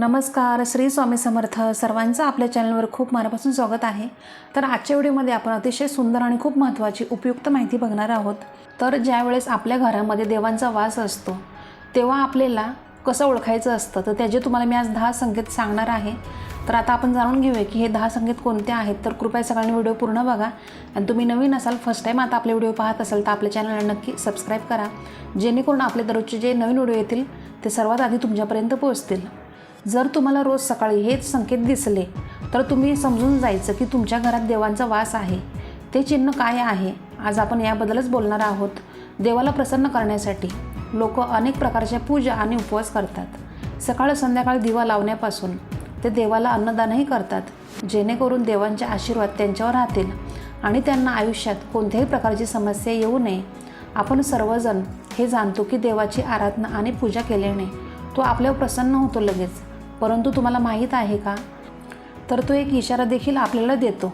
नमस्कार श्री स्वामी समर्थ सर्वांचं आपल्या चॅनलवर खूप मनापासून स्वागत आहे. तर आजच्या व्हिडिओमध्ये आपण अतिशय सुंदर आणि खूप महत्त्वाची उपयुक्त माहिती बघणार आहोत. तर ज्यावेळेस आपल्या घरामध्ये देवांचा वास असतो तेव्हा आपल्याला कसं ओळखायचं असतं? तर त्याचे तुम्हाला मी आज दहा संकेत सांगणार आहे. तर आता आपण जाणून घेऊया की हे दहा संकेत कोणते आहेत. तर कृपया सगळ्यांनी व्हिडिओ पूर्ण बघा. आणि तुम्ही नवीन असाल फर्स्ट टाईम आता आपले व्हिडिओ पाहत असाल तर आपल्या चॅनलला नक्की सबस्क्राईब करा. जेणेकरून आपले दररोजचे जे नवीन व्हिडिओ येतील ते सर्वात आधी तुमच्यापर्यंत पोहोचतील. जर तुम्हाला रोज सकाळी हेच संकेत दिसले तर तुम्ही समजून जायचं की तुमच्या घरात देवांचा वास आहे. ते चिन्ह काय आहे? आज आपण याबद्दलच बोलणार आहोत. देवाला प्रसन्न करण्यासाठी लोक अनेक प्रकारच्या पूजा आणि उपवास करतात. सकाळ संध्याकाळ दिवा लावण्यापासून ते देवाला अन्नदानही करतात जेणेकरून देवांचे आशीर्वाद त्यांच्यावर राहतील आणि त्यांना आयुष्यात कोणत्याही प्रकारची समस्या येऊ नये. आपण सर्वजण हे जाणतो की देवाची आराधना आणि पूजा केल्याने तो आपल्यावर प्रसन्न होतो लगेच. परंतु तुम्हाला माहीत आहे का? तर तो एक इशारा देखील आपल्याला देतो.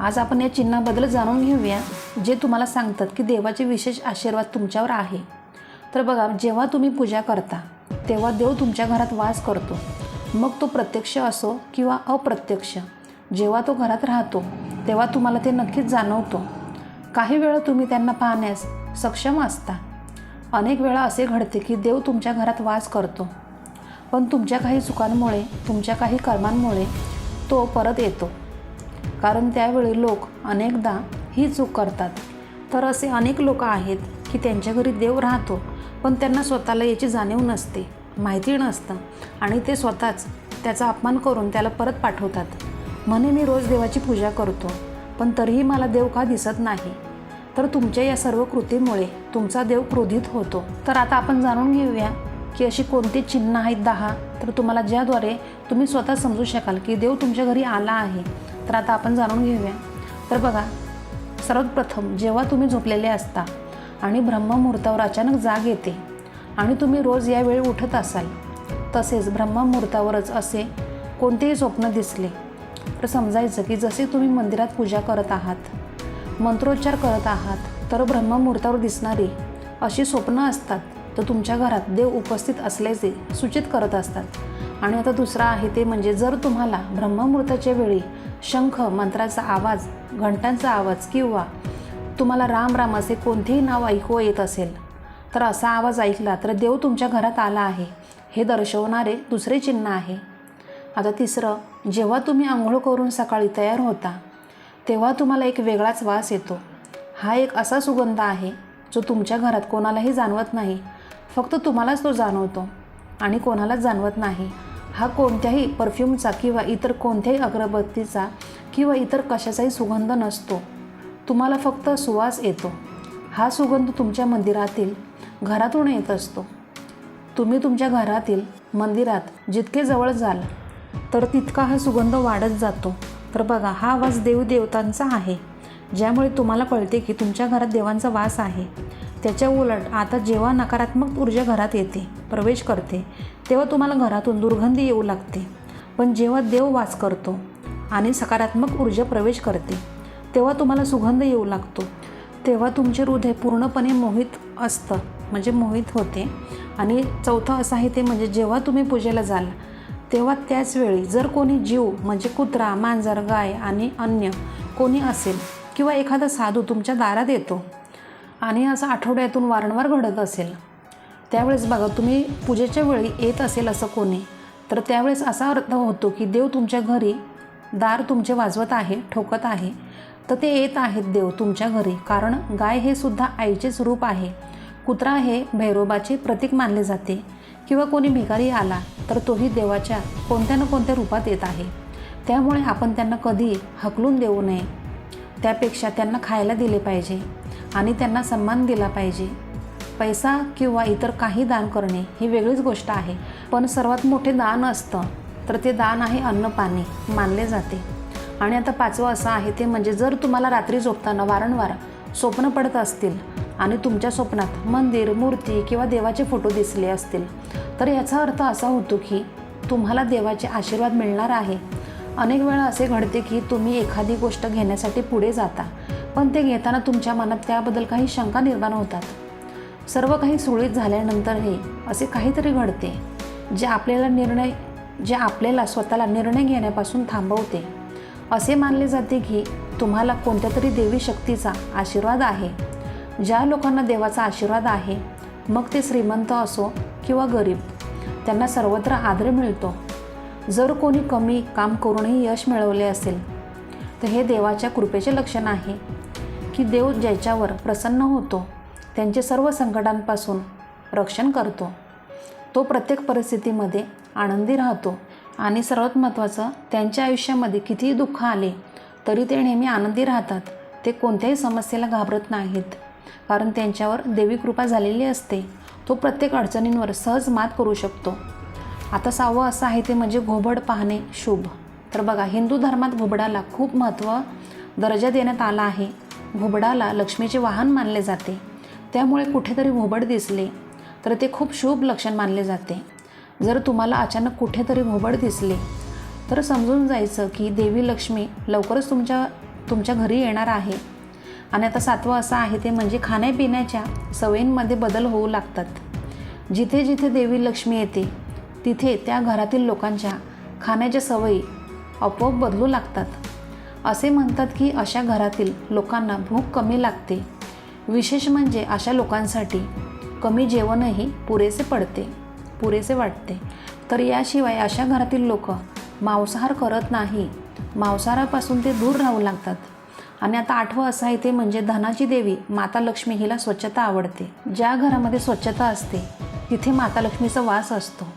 आज आपण या चिन्हाबद्दल जाणून घेऊया जे तुम्हाला सांगतात की देवाचे विशेष आशीर्वाद तुमच्यावर आहे. तर बघा जेव्हा तुम्ही पूजा करता तेव्हा देव तुमच्या घरात वास करतो. मग तो प्रत्यक्ष असो किंवा अप्रत्यक्ष जेव्हा तो घरात राहतो तेव्हा तुम्हाला ते नक्कीच जाणवतो. काही वेळा तुम्ही त्यांना पाहण्यास सक्षम असता. अनेक वेळा असे घडते की देव तुमच्या घरात वास करतो. पण तुमच्या काही चुकांमुळे तुमच्या काही कर्मांमुळे तो परत येतो. कारण त्यावेळी लोक अनेकदा ही चूक करतात. तर असे अनेक लोक आहेत की त्यांच्या घरी देव राहतो पण त्यांना स्वतःला याची जाणीव नसते माहिती नसतं आणि ते स्वतःच त्याचा अपमान करून त्याला परत पाठवतात. म्हणे मी रोज देवाची पूजा करतो पण तरीही मला देव का दिसत नाही? तर तुमच्या या सर्व कृतीमुळे तुमचा देव क्रोधित होतो. तर आता आपण जाणून घेऊया की अशी कोणती चिन्ह आहेत दहा? तर तुम्हाला ज्याद्वारे तुम्ही स्वतः समजू शकाल की देव तुमच्या घरी आला आहे तर आता आपण जाणून घेऊया. तर बघा सर्वप्रथम जेव्हा तुम्ही झोपलेले असता आणि ब्रह्ममुहूर्तावर अचानक जाग येते आणि तुम्ही रोज यावेळी उठत असाल तसेच ब्रह्ममुहूर्तावरच असे कोणतेही स्वप्न दिसले तर समजायचं की जसे तुम्ही मंदिरात पूजा करत आहात मंत्रोच्चार करत आहात तर ब्रह्ममुहूर्तावर दिसणारी अशी स्वप्न असतात. तर तुमच्या घरात देव उपस्थित असल्याचे सूचित करत असतात. आणि आता दुसरा आहे ते म्हणजे जर तुम्हाला ब्रह्ममुहूर्ताच्या वेळी शंख मंत्राचा आवाज घंटांचा आवाज किंवा तुम्हाला राम राम असे कोणतेही नाव ऐकू येत असेल तर असा आवाज ऐकला तर देव तुमच्या घरात आला आहे. हे दर्शवणारे दुसरे चिन्ह आहे. आता तिसरं जेव्हा तुम्ही आंघोळ करून सकाळी तयार होता तेव्हा तुम्हाला एक वेगळाच वास येतो. हा एक असा सुगंध आहे जो तुमच्या घरात कोणालाही जाणवत नाही फक्त तुम्हालाच तो जाणवतो आणि कोणालाच जाणवत नाही. हा कोणत्याही परफ्यूमचा किंवा इतर कोणत्याही अगरबत्तीचा किंवा इतर कशाचाही सुगंध नसतो. तुम्हाला फक्त सुवास येतो. हा सुगंध तुमच्या मंदिरातील घरातून येत असतो. तुम्ही तुमच्या घरातील मंदिरात जितके जवळ जाल तर तितका हा सुगंध वाढत जातो. तर बघा हा वास देवदेवतांचा आहे. ज्यामुळे तुम्हाला कळते की तुमच्या घरात देवांचा वास आहे. त्याच्या उलट आता जेव्हा नकारात्मक ऊर्जा घरात येते प्रवेश करते तेव्हा तुम्हाला घरातून दुर्गंधी येऊ लागते. पण जेव्हा देव वास करतो आणि सकारात्मक ऊर्जा प्रवेश करते तेव्हा तुम्हाला सुगंध येऊ लागतो. तेव्हा तुमचे हृदय पूर्णपणे मोहित असतं म्हणजे मोहित होते. आणि चौथं असं आहे ते म्हणजे जेव्हा तुम्ही पूजेला जाल तेव्हा त्याचवेळी जर कोणी जीव म्हणजे कुत्रा मांजर गाय आणि अन्य कोणी असेल किंवा एखादा साधू तुमच्या दारात येतो आणि असं आठवड्यातून वारंवार घडत असेल. त्यावेळेस बघा तुम्ही पूजेच्या वेळी येत असेल असं कोणी तर त्यावेळेस असा अर्थ होतो की देव तुमच्या घरी दार तुमचे वाजवत आहे ठोकत आहे. तर ते येत आहेत देव तुमच्या घरी कारण गाय हे सुद्धा आईचेच रूप आहे. कुत्रा हे भैरोबाचे प्रतीक मानले जाते. किंवा कोणी भिकारी आला तर तोही देवाच्या कोणत्या ना कोणत्या रूपात येत आहे. त्यामुळे आपण त्यांना कधी हकलून देऊ नये. त्यापेक्षा त्यांना खायला दिले पाहिजे. आणि त्यांना सन्मान दिला पाहिजे. पैसा किंवा इतर काही दान करणे ही वेगळीच गोष्ट आहे. पण सर्वात मोठे दान असतं तर ते दान आहे अन्न पाणी मानले जाते. आणि आता पाचवं असं आहे ते म्हणजे जर तुम्हाला रात्री झोपताना वारंवार स्वप्न पडत असतील आणि तुमच्या स्वप्नात मंदिर मूर्ती किंवा देवाचे फोटो दिसले असतील तर याचा अर्थ असा होतो की तुम्हाला देवाचे आशीर्वाद मिळणार आहे. अनेक वेळा असे घडते की तुम्ही एखादी गोष्ट घेण्यासाठी पुढे जाता पण ते घेताना तुमच्या मनात त्याबद्दल काही शंका निर्माण होतात. सर्व काही सुरळीत झाल्यानंतरही असे काहीतरी घडते जे आपल्याला निर्णय जे आपल्याला स्वतःला निर्णय घेण्यापासून थांबवते. असे मानले जाते की तुम्हाला कोणत्या तरी देवी शक्तीचा आशीर्वाद आहे. ज्या लोकांना देवाचा आशीर्वाद आहे मग ते श्रीमंत असो किंवा गरीब त्यांना सर्वत्र आदर मिळतो. जर कोणी कमी काम करूनही यश मिळवले असेल तर हे देवाच्या कृपेचे लक्षण आहे. की देव ज्याच्यावर प्रसन्न होतो त्यांचे सर्व संकटांपासून रक्षण करतो. तो प्रत्येक परिस्थितीमध्ये आनंदी राहतो आणि सर्वात महत्त्वाचं त्यांच्या आयुष्यामध्ये कितीही दुःख आले तरी ते नेहमी आनंदी राहतात. ते कोणत्याही समस्येला घाबरत नाहीत कारण त्यांच्यावर देवी कृपा झालेली असते. तो प्रत्येक अडचणींवर सहज मात करू शकतो. आता सहावं असं आहे ते म्हणजे घोबड पाहणे शुभ. तर बघा हिंदू धर्मात घोबडाला खूप महत्त्व दर्जा देण्यात आला आहे. घोबडाला लक्ष्मीचे वाहन मानले जाते. त्यामुळे कुठेतरी घोबड दिसले तर ते खूप शुभ लक्षण मानले जाते. जर तुम्हाला अचानक कुठेतरी घोबड दिसले तर समजून जायचं की देवी लक्ष्मी लवकरच तुमच्या तुमच्या घरी येणार आहे. आणि आता सातवं असं आहे ते म्हणजे खाण्यापिण्याच्या सवयींमध्ये बदल होऊ लागतात. जिथे जिथे देवी लक्ष्मी येते तिथे त्या घरातील लोकांच्या खाण्याच्या सवयी आपोआप बदलू लागतात. असे म्हणतात की अशा घरातील लोकांना भूक कमी लागते. विशेष म्हणजे अशा लोकांसाठी कमी जेवणही पुरेसे पडते पुरेसे वाटते. तर याशिवाय अशा घरातील लोक मांसाहार करत नाही मांसाहारापासून ते दूर राहू लागतात. आणि आता आठवं असं आहे ते म्हणजे धनाची देवी माता लक्ष्मी हिला स्वच्छता आवडते. ज्या घरामध्ये स्वच्छता असते तिथे माता लक्ष्मीचा वास असतो.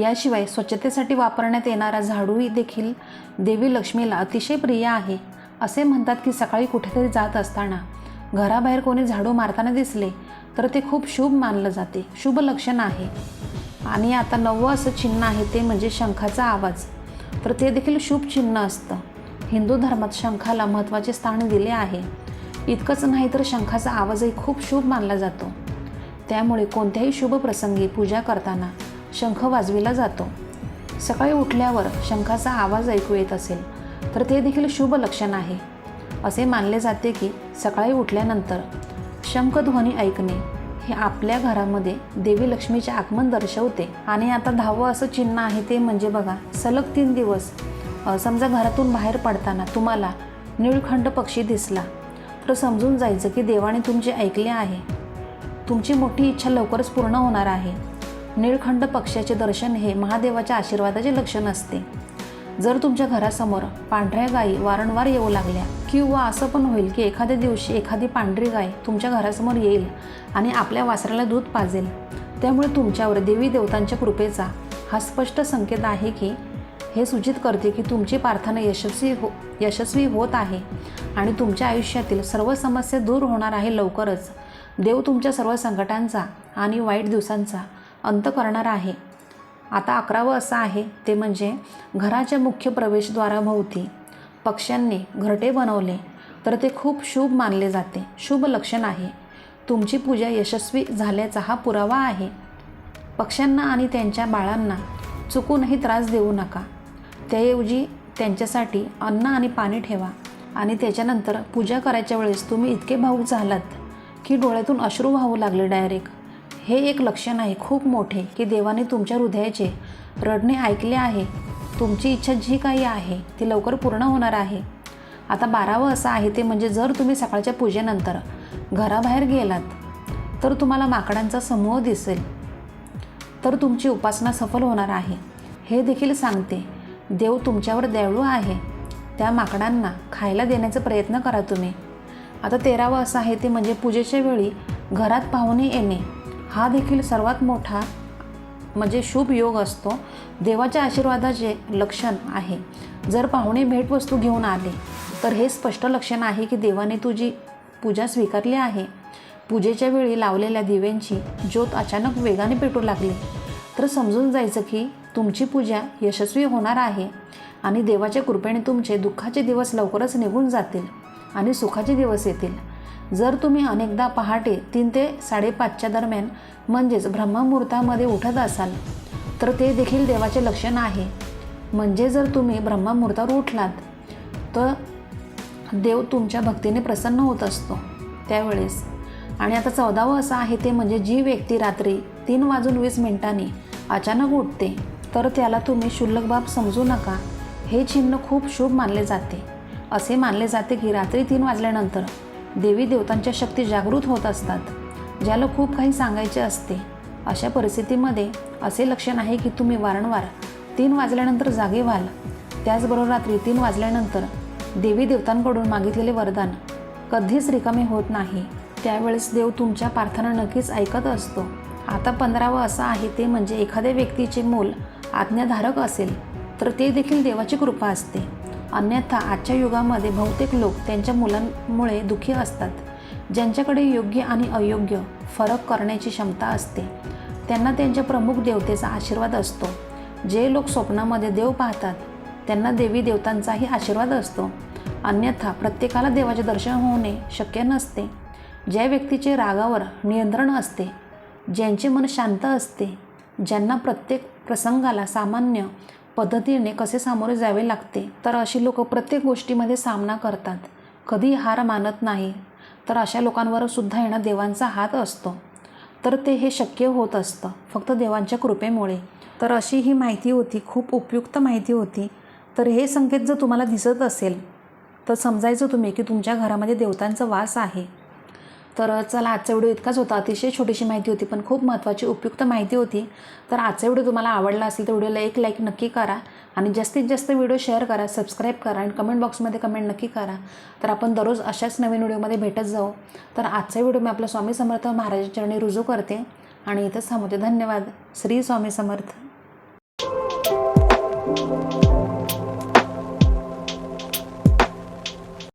याशिवाय स्वच्छतेसाठी वापरण्यात येणारा झाडूही देखील देवी लक्ष्मीला अतिशय प्रिय आहे असे म्हणतात की सकाळी कुठेतरी जात असताना घराबाहेर कोणी झाडू मारताना दिसले तर ते खूप शुभ मानलं जाते शुभ लक्षण आहे. आणि आता नववं असं चिन्ह आहे ते म्हणजे शंखाचा आवाज तर ते देखील शुभ चिन्ह असतं. हिंदू धर्मात शंखाला महत्त्वाचे स्थान दिले आहे. इतकंच नाही तर शंखाचा आवाजही खूप शुभ मानला जातो. त्यामुळे कोणत्याही शुभ प्रसंगी पूजा करताना शंख वाजविला जातो. सकाळी उठल्यावर शंखाचा आवाज ऐकू येत असेल तर ते देखील शुभ लक्षण आहे. असे मानले जाते की सकाळी उठल्यानंतर शंखध्वनी ऐकणे हे आपल्या घरामध्ये देवी लक्ष्मीचे आगमन दर्शवते. आणि आता दहावं असं चिन्ह आहे ते म्हणजे बघा सलग तीन दिवस. समजा घरातून बाहेर पडताना तुम्हाला निळखंड पक्षी दिसला तर समजून जायचं की देवाने तुमचे ऐकले आहे. तुमची मोठी इच्छा लवकरच पूर्ण होणार आहे. निळखंड पक्ष्याचे दर्शन हे महादेवाच्या आशीर्वादाचे लक्षण असते. जर तुमच्या घरासमोर पांढऱ्या गायी वारंवार येऊ लागल्या किंवा असं पण होईल की एखाद्या दिवशी एखादी पांढरी गाय तुमच्या घरासमोर येईल आणि आपल्या वासराला दूध पाजेल त्यामुळे तुमच्यावर देवी देवतांच्या कृपेचा हा स्पष्ट संकेत आहे की हे सूचित करते की तुमची प्रार्थना यशस्वी हो यशस्वी होत आहे आणि तुमच्या आयुष्यातील सर्व समस्या दूर होणार आहे लवकरच. देव तुमच्या सर्व संकटांचा आणि वाईट दिवसांचा अंत करणार आहे. आता अकरावं असं आहे ते म्हणजे घराच्या मुख्य प्रवेशद्वाराभोवती पक्ष्यांनी घरटे बनवले तर ते खूप शुभ मानले जाते. शुभ लक्षण आहे. तुमची पूजा यशस्वी झाल्याचा हा पुरावा आहे. पक्ष्यांना आणि त्यांच्या बाळांना चुकूनही त्रास देऊ नका. त्याऐवजी त्यांच्यासाठी अन्न आणि पाणी ठेवा आणि त्याच्यानंतर पूजा करायच्या वेळेस तुम्ही इतके भाऊक झालात की डोळ्यातून अश्रू वाहू लागले डायरेक्ट हे एक लक्षण आहे खूप मोठे की देवाने तुमच्या हृदयाचे रडणे ऐकले आहे. तुमची इच्छा जी काही आहे ती लवकर पूर्ण होणार आहे. आता बारावं असं आहे ते म्हणजे जर तुम्ही सकाळच्या पूजेनंतर घराबाहेर गेलात तर तुम्हाला माकडांचा समूह दिसेल. तर तुमची उपासना सफल होणार आहे. हे देखील सांगते देव तुमच्यावर दयाळू आहे. त्या माकडांना खायला देण्याचा प्रयत्न करा तुम्ही. आता तेरावं असं आहे ते म्हणजे पूजेच्या वेळी घरात पाहुणे येणे. हा देखील सर्वात मोठा म्हणजे शुभ योग असतो. देवाच्या आशीर्वादाचे लक्षण आहे. जर पाहुणे भेटवस्तू घेऊन आले तर हे स्पष्ट लक्षण आहे की देवाने तुझी पूजा स्वीकारली आहे. पूजेच्या वेळी लावलेल्या दिव्यांची ज्योत अचानक वेगाने पेटू लागली. तर समजून जायचं की तुमची पूजा यशस्वी होणार आहे आणि देवाच्या कृपेने तुमचे दुःखाचे दिवस लवकरच निघून जातील आणि सुखाचे दिवस येतील. जर तुम्ही अनेकदा पहाटे तीन ते साडेपाचच्या दरम्यान म्हणजेच ब्रह्ममुहूर्तामध्ये उठत असाल तर ते देखील देवाचे लक्षण आहे. म्हणजे जर तुम्ही ब्रह्ममुहूर्तावर उठलात तर देव तुमच्या भक्तीने प्रसन्न होत असतो त्यावेळेस. आणि आता चौदावं असं आहे ते म्हणजे जी व्यक्ती रात्री तीन वाजून वीस मिनिटांनी अचानक उठते तर त्याला तुम्ही शुल्लक बाब समजू नका. हे चिन्ह खूप शुभ मानले जाते. असे मानले जाते की रात्री तीन वाजल्यानंतर देवी देवतांच्या शक्ती जागृत होत असतात. ज्याला खूप काही सांगायचे असते. अशा परिस्थितीमध्ये असे लक्षण आहे की तुम्ही वारंवार तीन वाजल्यानंतर जागे व्हाल. त्याचबरोबर रात्री तीन वाजल्यानंतर देवी देवतांकडून मागितलेले वरदान कधीच रिकामे होत नाही. त्यावेळेस देव तुमच्या प्रार्थना नक्कीच ऐकत असतो. आता पंधरावं असं आहे ते म्हणजे एखाद्या व्यक्तीचे मूल आज्ञाधारक असेल तर ते देखील देवाची कृपा असते. अन्यथा आजच्या युगामध्ये बहुतेक लोक त्यांच्या मुलांमुळे दुःखी असतात. ज्यांच्याकडे योग्य आणि अयोग्य फरक करण्याची क्षमता असते. त्यांना त्यांच्या प्रमुख देवतेचा आशीर्वाद असतो. जे लोक स्वप्नामध्ये देव पाहतात त्यांना देवी देवतांचाही आशीर्वाद असतो. अन्यथा प्रत्येकाला देवाचे दर्शन होणे शक्य नसते. ज्या व्यक्तीचे रागावर नियंत्रण असते ज्यांचे मन शांत असते ज्यांना प्रत्येक प्रसंगाला सामान्य पद्धतीने कसे सामोरे जावे लागते तर अशी लोक प्रत्येक गोष्टीमध्ये सामना करतात. कधी हार मानत नाही तर अशा लोकांवर सुद्धा येणं देवांचा हात असतो. तर ते हे शक्य होत असतं फक्त देवांच्या कृपेमुळे. तर अशी ही माहिती होती खूप उपयुक्त माहिती होती. तर हे संकेत जर तुम्हाला दिसत असेल तर समजायचं तुम्ही की तुमच्या घरामध्ये देवतांचा वास आहे. तर चला आजचा व्हिडिओ इतकाच होता. अतिशय छोटीशी माहिती होती पण खूप महत्त्वाची उपयुक्त माहिती होती. तर आजचा व्हिडिओ तुम्हाला आवडला असेल तर व्हिडिओला एक लाईक नक्की करा आणि जास्तीत जास्त व्हिडिओ शेअर करा सबस्क्राईब करा आणि कमेंट बॉक्समध्ये कमेंट नक्की करा. तर आपण दररोज अशाच नवीन व्हिडिओमध्ये भेटत जाऊ. तर आजचा व्हिडिओ मी आपला स्वामी समर्थ महाराजांच्या चरणी रुजू करते. आणि इथंच थांबवते. धन्यवाद. श्री स्वामी समर्थ.